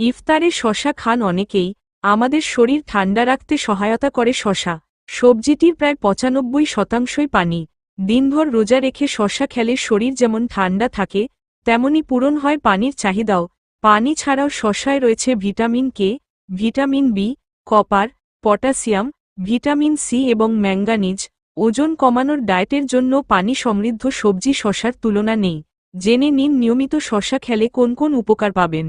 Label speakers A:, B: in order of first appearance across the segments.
A: ইফতারে শশা খান অনেকেই, আমাদের শরীর ঠান্ডা রাখতে সহায়তা করে শশা। সবজিটির প্রায় পঁচানব্বই শতাংশই পানি। দিনভর রোজা রেখে শশা খেলে শরীর যেমন ঠান্ডা থাকে, তেমনি পূরণ হয় পানির চাহিদাও। পানি ছাড়াও শশায় রয়েছে vitamin K, vitamin B, copper, potassium, vitamin C এবং ম্যাঙ্গানিজ। ওজন কমানোর ডায়েটের জন্য পানি সমৃদ্ধ সবজি শশার তুলনা নেই। জেনে নিন নিয়মিত শশা খেলে কোন কোন উপকার পাবেন।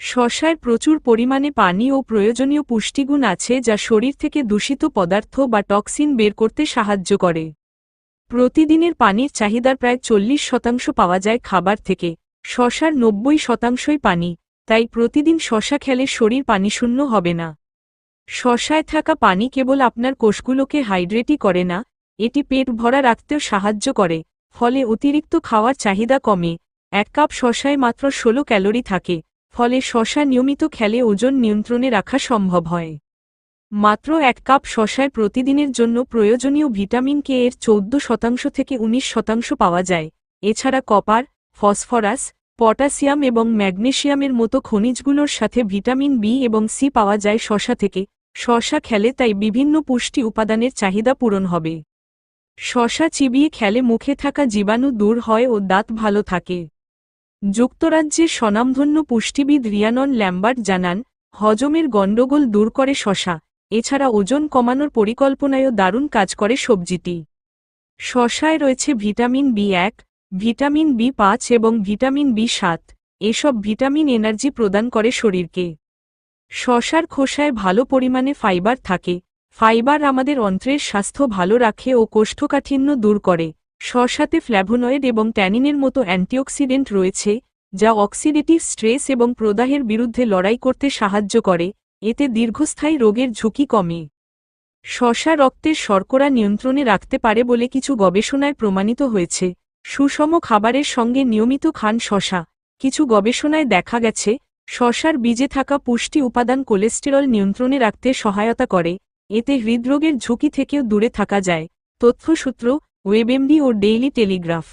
A: শশায় প্রচুর পরিমাণে পানি ও প্রয়োজনীয় পুষ্টিগুণ আছে যা শরীর থেকে দূষিত পদার্থ বা টক্সিন বের করতে সাহায্য করে। প্রতিদিনের পানির চাহিদার প্রায় চল্লিশ শতাংশ পাওয়া যায় খাবার থেকে। শশার নব্বই শতাংশই পানি, তাই প্রতিদিন শশা খেলে শরীর পানিশূন্য হবে না। শশায় থাকা পানি কেবল আপনার কোষগুলোকে হাইড্রেটই করে না, এটি পেট ভরা রাখতেও সাহায্য করে, ফলে অতিরিক্ত খাওয়ার চাহিদা কমে। এক কাপ শশায় মাত্র ষোলো ক্যালোরি থাকে। ফলে শশা নিয়মিত খেলে ওজন নিয়ন্ত্রণে রাখা সম্ভব হয়। মাত্র এক কাপ শশায় প্রতিদিনের জন্য প্রয়োজনীয় ভিটামিন কে এর চৌদ্দ শতাংশ থেকে ১৯ শতাংশ পাওয়া যায়। এছাড়া কপার, ফসফরাস, পটাশিয়াম এবং ম্যাগনেশিয়ামের মতো খনিজগুলোর সাথে ভিটামিন বি এবং সি পাওয়া যায় শশা থেকে। শশা খেলে তাই বিভিন্ন পুষ্টি উপাদানের চাহিদা পূরণ হবে। শশা চিবিয়ে খেলে মুখে থাকা জীবাণু দূর হয় ও দাঁত ভালো থাকে। যুক্তরাজ্যের স্বনামধন্য পুষ্টিবিদ রিয়ানন ল্যাম্বার্ট জানান, হজমের গণ্ডগোল দূর করে শশা, এছাড়া ওজন কমানোর পরিকল্পনায়ও দারুণ কাজ করে সবজিটি। শশায় রয়েছে ভিটামিন বি এক, ভিটামিন বি পাঁচ এবং ভিটামিন বি সাত, এসব ভিটামিন এনার্জি প্রদান করে শরীরকে। শশার খোসায় ভালো পরিমাণে ফাইবার থাকে, ফাইবার আমাদের অন্ত্রের স্বাস্থ্য ভালো রাখে ও কোষ্ঠকাঠিন্য দূর করে। শশাতে ফ্ল্যাভোনয়েড এবং ট্যানিনের মতো অ্যান্টিঅক্সিডেন্ট রয়েছে, যা অক্সিডেটিভ স্ট্রেস এবং প্রদাহের বিরুদ্ধে লড়াই করতে সাহায্য করে, এতে দীর্ঘস্থায়ী রোগের ঝুঁকি কমে। শশা রক্তের শর্করা নিয়ন্ত্রণে রাখতে পারে বলে কিছু গবেষণায় প্রমাণিত হয়েছে। সুষম খাবারের সঙ্গে নিয়মিত খান শশা কিছু গবেষণায় দেখা গেছে শশার বীজে থাকা পুষ্টি উপাদান কোলেস্টেরল নিয়ন্ত্রণে রাখতে সহায়তা করে, এতে হৃদরোগের ঝুঁকি থেকেও দূরে থাকা যায়। তথ্যসূত্র ওয়েবএমডি ও ডেইলি টেলিগ্রাফ